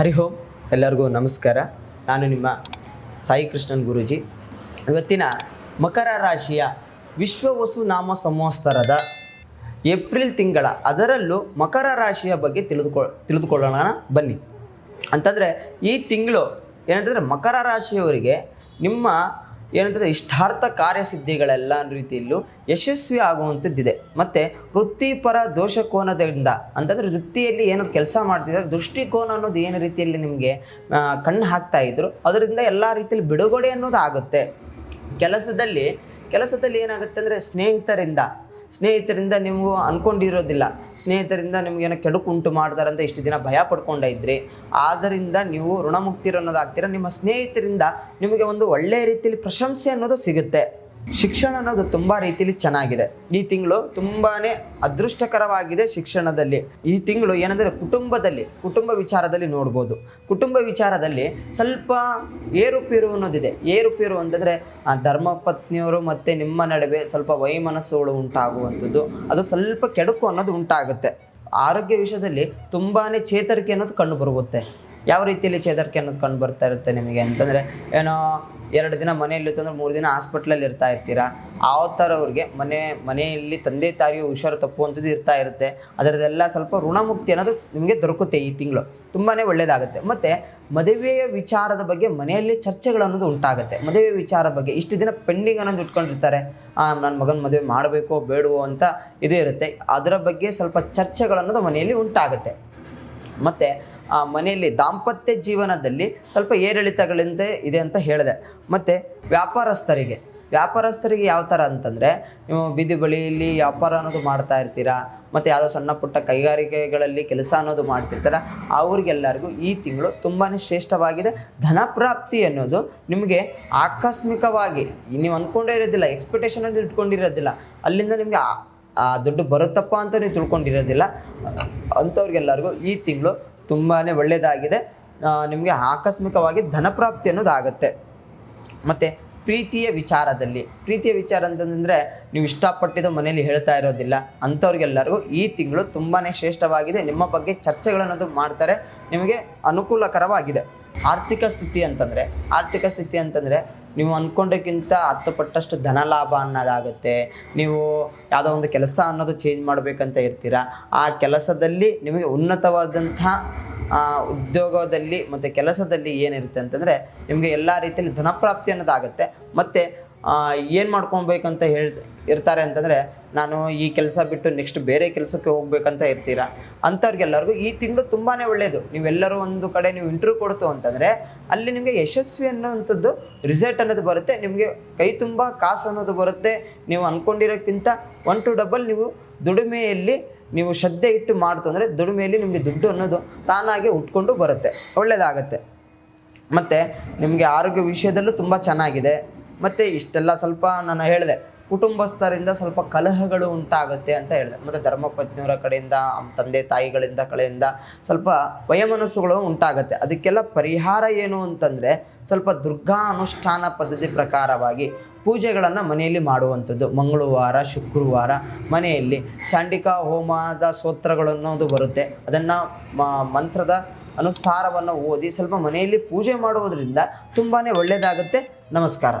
ಹರಿ ಓಂ ಎಲ್ಲರಿಗೂ ನಮಸ್ಕಾರ. ನಾನು ನಿಮ್ಮ ಸಾಯಿ ಕೃಷ್ಣನ್ ಗುರೂಜಿ. ಇವತ್ತಿನ ಮಕರ ರಾಶಿಯ ವಿಶ್ವವಸು ನಾಮ ಸಂವತ್ಸರದ ಏಪ್ರಿಲ್ ತಿಂಗಳ ಅದರಲ್ಲೂ ಮಕರ ರಾಶಿಯ ಬಗ್ಗೆ ತಿಳಿದುಕೊ, ತಿಳಿದುಕೊಳ್ಳೋಣ. ಬನ್ನಿ. ಅಂತಂದರೆ ಈ ತಿಂಗಳು ಏನಂತಂದರೆ ಮಕರ ರಾಶಿಯವರಿಗೆ ನಿಮ್ಮ ಏನಂತಂದರೆ ಇಷ್ಟಾರ್ಥ ಕಾರ್ಯಸಿದ್ಧಿಗಳೆಲ್ಲ ರೀತಿಯಲ್ಲೂ ಯಶಸ್ವಿ ಆಗುವಂಥದ್ದಿದೆ. ಮತ್ತು ವೃತ್ತಿಪರ ದೋಷಕೋನದಿಂದ ಅಂತಂದರೆ ವೃತ್ತಿಯಲ್ಲಿ ಏನು ಕೆಲಸ ಮಾಡ್ತಿದ್ರೆ ದೃಷ್ಟಿಕೋನ ಅನ್ನೋದು ಏನು ರೀತಿಯಲ್ಲಿ ನಿಮಗೆ ಕಣ್ಣು ಹಾಕ್ತಾ ಇದ್ರು, ಅದರಿಂದ ಎಲ್ಲ ರೀತಿಯಲ್ಲಿ ಬಿಡುಗಡೆ ಅನ್ನೋದು ಆಗುತ್ತೆ. ಕೆಲಸದಲ್ಲಿ ಕೆಲಸದಲ್ಲಿ ಏನಾಗುತ್ತೆ ಅಂದರೆ ಸ್ನೇಹಿತರಿಂದ ಸ್ನೇಹಿತರಿಂದ ನಿಮಗೂ ಅನ್ಕೊಂಡಿರೋದಿಲ್ಲ. ಸ್ನೇಹಿತರಿಂದ ನಿಮ್ಗೇನೋ ಕೆಡುಕು ಉಂಟು ಅಂತ ಇಷ್ಟು ದಿನ ಭಯ ಪಡ್ಕೊಂಡಿದ್ರಿ ಆದ್ದರಿಂದ ನೀವು ಋಣಮುಕ್ತಿರು ಅನ್ನೋದಾಗ್ತೀರ. ನಿಮ್ಮ ಸ್ನೇಹಿತರಿಂದ ನಿಮಗೆ ಒಂದು ಒಳ್ಳೆಯ ರೀತಿಯಲ್ಲಿ ಪ್ರಶಂಸೆ ಅನ್ನೋದು ಸಿಗುತ್ತೆ. ಶಿಕ್ಷಣ ಅನ್ನೋದು ತುಂಬ ರೀತಿಯಲ್ಲಿ ಚೆನ್ನಾಗಿದೆ. ಈ ತಿಂಗಳು ತುಂಬಾ ಅದೃಷ್ಟಕರವಾಗಿದೆ ಶಿಕ್ಷಣದಲ್ಲಿ. ಈ ತಿಂಗಳು ಏನಂದರೆ ಕುಟುಂಬದಲ್ಲಿ, ಕುಟುಂಬ ವಿಚಾರದಲ್ಲಿ ನೋಡ್ಬೋದು. ಕುಟುಂಬ ವಿಚಾರದಲ್ಲಿ ಸ್ವಲ್ಪ ಏರುಪೇರು ಅನ್ನೋದಿದೆ. ಏರುಪೇರು ಅಂತಂದರೆ, ಆ ಧರ್ಮಪತ್ನಿಯವರು ಮತ್ತು ನಿಮ್ಮ ನಡುವೆ ಸ್ವಲ್ಪ ವೈಮನಸ್ಸುಗಳು ಉಂಟಾಗುವಂಥದ್ದು. ಅದು ಸ್ವಲ್ಪ ಕೆಡುಕು ಅನ್ನೋದು ಉಂಟಾಗುತ್ತೆ. ಆರೋಗ್ಯ ವಿಷಯದಲ್ಲಿ ತುಂಬಾ ಚೇತರಿಕೆ ಅನ್ನೋದು ಕಂಡು ಬರುತ್ತೆ. ಯಾವ ರೀತಿಯಲ್ಲಿ ಚೇತರಿಕೆ ಅನ್ನೋದು ಕಂಡು ಬರ್ತಾ ಇರುತ್ತೆ ನಿಮಗೆ ಅಂತಂದರೆ, ಏನೋ ಎರಡು ದಿನ ಮನೆಯಲ್ಲಿ ಅಂದ್ರೆ ಮೂರು ದಿನ ಹಾಸ್ಪಿಟ್ಲಲ್ಲಿ ಇರ್ತಾ ಇರ್ತೀರಾ? ಆ ಥರ ಅವ್ರಿಗೆ ಮನೆ, ಮನೆಯಲ್ಲಿ ತಂದೆ ತಾಯಿಯು ಹುಷಾರು ತಪ್ಪುವಂಥದ್ದು ಇರ್ತಾ ಇರುತ್ತೆ. ಅದರದೆಲ್ಲ ಸ್ವಲ್ಪ ಋಣಮುಕ್ತಿ ಅನ್ನೋದು ನಿಮಗೆ ದೊರಕುತ್ತೆ ಈ ತಿಂಗಳು. ತುಂಬಾ ಒಳ್ಳೆಯದಾಗುತ್ತೆ ಮತ್ತು ಮದುವೆಯ ವಿಚಾರದ ಬಗ್ಗೆ ಮನೆಯಲ್ಲಿ ಚರ್ಚೆಗಳು ಅನ್ನೋದು ಉಂಟಾಗುತ್ತೆ. ಮದುವೆ ವಿಚಾರ ಬಗ್ಗೆ ಇಷ್ಟು ದಿನ ಪೆಂಡಿಂಗ್ ಅನ್ನೋದು ಇಟ್ಕೊಂಡಿರ್ತಾರೆ. ನನ್ನ ಮಗನ ಮದುವೆ ಮಾಡಬೇಕೋ, ಬೇಡವೋ ಅಂತ ಇದೇ ಇರುತ್ತೆ. ಅದರ ಬಗ್ಗೆ ಸ್ವಲ್ಪ ಚರ್ಚೆಗಳನ್ನೋದು ಮನೆಯಲ್ಲಿ ಉಂಟಾಗುತ್ತೆ. ಮತ್ತು ಆ ಮನೆಯಲ್ಲಿ ದಾಂಪತ್ಯ ಜೀವನದಲ್ಲಿ ಸ್ವಲ್ಪ ಏರಿಳಿತಗಳಿಂದ ಇದೆ ಅಂತ ಹೇಳಿದೆ. ಮತ್ತು ವ್ಯಾಪಾರಸ್ಥರಿಗೆ ವ್ಯಾಪಾರಸ್ಥರಿಗೆ ಯಾವ ಥರ ಅಂತಂದರೆ, ನೀವು ಬೀದಿ ಬಳಿಯಲ್ಲಿ ವ್ಯಾಪಾರ ಅನ್ನೋದು ಮಾಡ್ತಾ ಇರ್ತೀರಾ, ಮತ್ತು ಯಾವುದೋ ಸಣ್ಣ ಪುಟ್ಟ ಕೈಗಾರಿಕೆಗಳಲ್ಲಿ ಕೆಲಸ ಅನ್ನೋದು ಮಾಡ್ತಿರ್ತಾರೆ, ಅವ್ರಿಗೆಲ್ಲರಿಗೂ ಈ ತಿಂಗಳು ತುಂಬಾ ಶ್ರೇಷ್ಠವಾಗಿದೆ. ಧನಪ್ರಾಪ್ತಿ ಅನ್ನೋದು ನಿಮಗೆ ಆಕಸ್ಮಿಕವಾಗಿ, ನೀವು ಅಂದ್ಕೊಂಡೇ ಇರೋದಿಲ್ಲ ಎಕ್ಸ್ಪೆಕ್ಟೇಷನ್ ಅಂತ ಇಟ್ಕೊಂಡಿರೋದಿಲ್ಲ, ಅಲ್ಲಿಂದ ನಿಮಗೆ ಆ ದುಡ್ಡು ಬರುತ್ತಪ್ಪ ಅಂತ ನೀವು ತಿಳ್ಕೊಂಡಿರೋದಿಲ್ಲ, ಅಂಥವ್ರಿಗೆಲ್ಲರಿಗೂ ಈ ತಿಂಗಳು ತುಂಬಾ ಒಳ್ಳೆಯದಾಗಿದೆ ನಿಮಗೆ ಆಕಸ್ಮಿಕವಾಗಿ ಧನಪ್ರಾಪ್ತಿ ಅನ್ನೋದು ಆಗುತ್ತೆ ಮತ್ತು ಪ್ರೀತಿಯ ವಿಚಾರದಲ್ಲಿ, ಪ್ರೀತಿಯ ವಿಚಾರ ಅಂತಂದರೆ ನೀವು ಇಷ್ಟಪಟ್ಟಿದ್ದು ಮನೇಲಿ ಹೇಳ್ತಾ ಇರೋದಿಲ್ಲ. ಅಂಥವ್ರಿಗೆಲ್ಲರಿಗೂ ಈ ತಿಂಗಳು ತುಂಬಾ ಶ್ರೇಷ್ಠವಾಗಿದೆ. ನಿಮ್ಮ ಬಗ್ಗೆ ಚರ್ಚೆಗಳನ್ನೋದು ಮಾಡ್ತಾರೆ. ನಿಮಗೆ ಅನುಕೂಲಕರವಾಗಿದೆ. ಆರ್ಥಿಕ ಸ್ಥಿತಿ ಅಂತಂದರೆ, ಆರ್ಥಿಕ ಸ್ಥಿತಿ ಅಂತಂದರೆ ನೀವು ಅಂದ್ಕೊಂಡಕ್ಕಿಂತ ಹತ್ತು ಪಟ್ಟಷ್ಟು ಧನ ಲಾಭ ಅನ್ನೋದಾಗುತ್ತೆ. ನೀವು ಯಾವುದೋ ಒಂದು ಕೆಲಸ ಅನ್ನೋದು ಚೇಂಜ್ ಮಾಡಬೇಕಂತ ಇರ್ತೀರಾ? ಆ ಕೆಲಸದಲ್ಲಿ ನಿಮಗೆ ಉನ್ನತವಾದಂಥ ಉದ್ಯೋಗದಲ್ಲಿ ಮತ್ತು ಕೆಲಸದಲ್ಲಿ ಏನಿರುತ್ತೆ ಅಂತಂದರೆ ನಿಮಗೆ ಎಲ್ಲ ರೀತಿಯಲ್ಲಿ ಧನಪ್ರಾಪ್ತಿ ಅನ್ನೋದಾಗುತ್ತೆ. ಮತ್ತು ಏನು ಮಾಡ್ಕೊಬೇಕಂತ ಹೇಳಿ ಇರ್ತಾರೆ ಅಂತಂದರೆ, ನಾನು ಈ ಕೆಲಸ ಬಿಟ್ಟು ನೆಕ್ಸ್ಟ್ ಬೇರೆ ಕೆಲಸಕ್ಕೆ ಹೋಗ್ಬೇಕಂತ ಇರ್ತೀರಾ? ಅಂಥವ್ರಿಗೆಲ್ಲರಿಗೂ ಈ ತಿಂಗಳು ತುಂಬಾ ಒಳ್ಳೆಯದು ನೀವೆಲ್ಲರೂ ಒಂದು ಕಡೆ ನೀವು ಇಂಟರ್ವ್ಯೂ ಕೊಡ್ತು ಅಂತಂದರೆ, ಅಲ್ಲಿ ನಿಮಗೆ ಯಶಸ್ವಿ ಅನ್ನೋವಂಥದ್ದು ರಿಸಲ್ಟ್ ಅನ್ನೋದು ಬರುತ್ತೆ. ನಿಮಗೆ ಕೈ ತುಂಬ ಕಾಸು ಅನ್ನೋದು ಬರುತ್ತೆ. ನೀವು ಅಂದ್ಕೊಂಡಿರೋಕ್ಕಿಂತ ಒನ್ ಟು ಡಬಲ್ ನೀವು ದುಡಿಮೆಯಲ್ಲಿ ನೀವು ಶ್ರದ್ಧೆ ಇಟ್ಟು ಮಾಡ್ತು ಅಂದರೆ ದುಡಿಮೆಯಲ್ಲಿ ನಿಮಗೆ ದುಡ್ಡು ಅನ್ನೋದು ತಾನಾಗೆ ಉಟ್ಕೊಂಡು ಬರುತ್ತೆ. ಒಳ್ಳೆಯದಾಗತ್ತೆ ಮತ್ತು ನಿಮಗೆ ಆರೋಗ್ಯ ವಿಷಯದಲ್ಲೂ ತುಂಬ ಚೆನ್ನಾಗಿದೆ. ಮತ್ತು ಇಷ್ಟೆಲ್ಲ ಸ್ವಲ್ಪ ನಾನು ಹೇಳಿದೆ, ಕುಟುಂಬಸ್ಥರಿಂದ ಸ್ವಲ್ಪ ಕಲಹಗಳು ಉಂಟಾಗುತ್ತೆ ಅಂತ ಹೇಳಿದೆ. ಮತ್ತು ಧರ್ಮಪತ್ನಿಯವರ ಕಡೆಯಿಂದ ತಂದೆ ತಾಯಿಗಳಿಂದ ಕಡೆಯಿಂದ ಸ್ವಲ್ಪ ವಯಮನಸ್ಸುಗಳು ಉಂಟಾಗುತ್ತೆ. ಅದಕ್ಕೆಲ್ಲ ಪರಿಹಾರ ಏನು ಅಂತಂದರೆ ಸ್ವಲ್ಪ ದುರ್ಗಾ ಅನುಷ್ಠಾನ ಪದ್ಧತಿ ಪ್ರಕಾರವಾಗಿ ಪೂಜೆಗಳನ್ನು ಮನೆಯಲ್ಲಿ ಮಾಡುವಂಥದ್ದು. ಮಂಗಳವಾರ, ಶುಕ್ರವಾರ ಮನೆಯಲ್ಲಿ ಚಾಂಡಿಕಾ, ಹೋಮದ ಸ್ತೋತ್ರಗಳು ಅನ್ನೋದು ಬರುತ್ತೆ. ಅದನ್ನು ಮಂತ್ರದ ಅನುಸಾರವನ್ನು ಓದಿ ಸ್ವಲ್ಪ ಮನೆಯಲ್ಲಿ ಪೂಜೆ ಮಾಡುವುದರಿಂದ ತುಂಬಾ ಒಳ್ಳೆಯದಾಗುತ್ತೆ ನಮಸ್ಕಾರ.